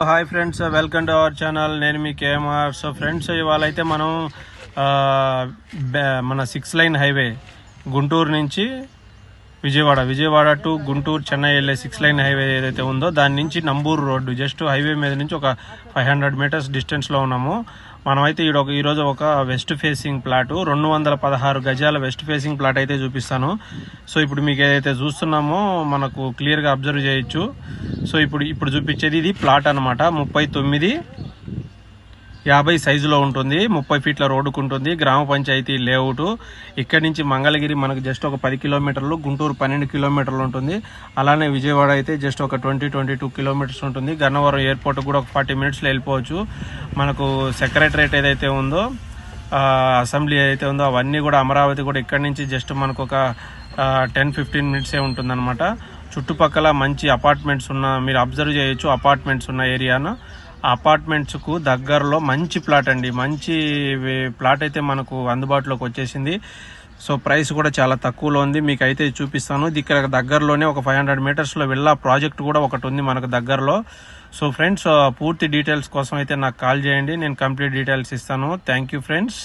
Hi friends welcome to our channel. నేను మీ KMR. So friends ఇవాళ అయితే మనం ఆ, మన సిక్స్ లైన్ హైవే గుంటూరు నుంచి విజయవాడ. విజయవాడ టు గుంటూరు చెన్నై వెళ్ళే సిక్స్ లైన్ హైవే ఏదైతే ఉందో దాని నుంచి నంబూరు రోడ్డు జస్ట్ హైవే మీద నుంచి ఒక ఫైవ్ హండ్రెడ్ మీటర్స్ డిస్టెన్స్లో ఉన్నాము. మనమైతే ఈడ ఒక ఈరోజు ఒక వెస్ట్ ఫేసింగ్ ప్లాట్ రెండు వందల పదహారు గజాల వెస్ట్ ఫేసింగ్ ప్లాట్ అయితే చూపిస్తాను. సో ఇప్పుడు మీకు ఏదైతే చూస్తున్నామో మనకు క్లియర్గా అబ్జర్వ్ చేయొచ్చు. సో ఇప్పుడు ఇప్పుడు చూపించేది ఇది ప్లాట్ అనమాట ముప్పై తొమ్మిది యాభై సైజులో ఉంటుంది ముప్పై ఫీట్ల రోడ్డుకు ఉంటుంది గ్రామ పంచాయతీ లేఅవుట్. ఇక్కడి నుంచి మంగళగిరి మనకు జస్ట్ ఒక పది కిలోమీటర్లు గుంటూరు పన్నెండు కిలోమీటర్లు ఉంటుంది. అలానే విజయవాడ అయితే జస్ట్ ఒక ట్వంటీ ట్వంటీ టూ కిలోమీటర్స్ ఉంటుంది. గన్నవరం ఎయిర్పోర్ట్ కూడా ఒక ఫార్టీ మినిట్స్లో వెళ్ళిపోవచ్చు. మనకు సెక్రటరేట్ ఏదైతే ఉందో అసెంబ్లీ ఏదైతే ఉందో అవన్నీ కూడా అమరావతి కూడా ఇక్కడి నుంచి జస్ట్ మనకు ఒక టెన్ ఫిఫ్టీన్ మినిట్సే ఉంటుందన్నమాట. చుట్టుపక్కల మంచి అపార్ట్మెంట్స్ ఉన్న మీరు అబ్జర్వ్ చేయొచ్చు అపార్ట్మెంట్స్ ఉన్న ఏరియాను. అపార్ట్మెంట్స్కు దగ్గరలో మంచి ప్లాట్ అండి. మంచి ప్లాట్ అయితే మనకు అందుబాటులోకి వచ్చేసింది. సో ప్రైస్ కూడా చాలా తక్కువలో ఉంది. మీకు అయితే చూపిస్తాను ఇక్కడ దగ్గరలోనే ఒక ఫైవ్ హండ్రెడ్ మీటర్స్లో వెళ్ళా ప్రాజెక్ట్ కూడా ఒకటి ఉంది మనకు దగ్గరలో. సో ఫ్రెండ్స్ పూర్తి డీటెయిల్స్ కోసం అయితే నాకు కాల్ చేయండి. నేను కంప్లీట్ డీటెయిల్స్ ఇస్తాను. Thank you friends.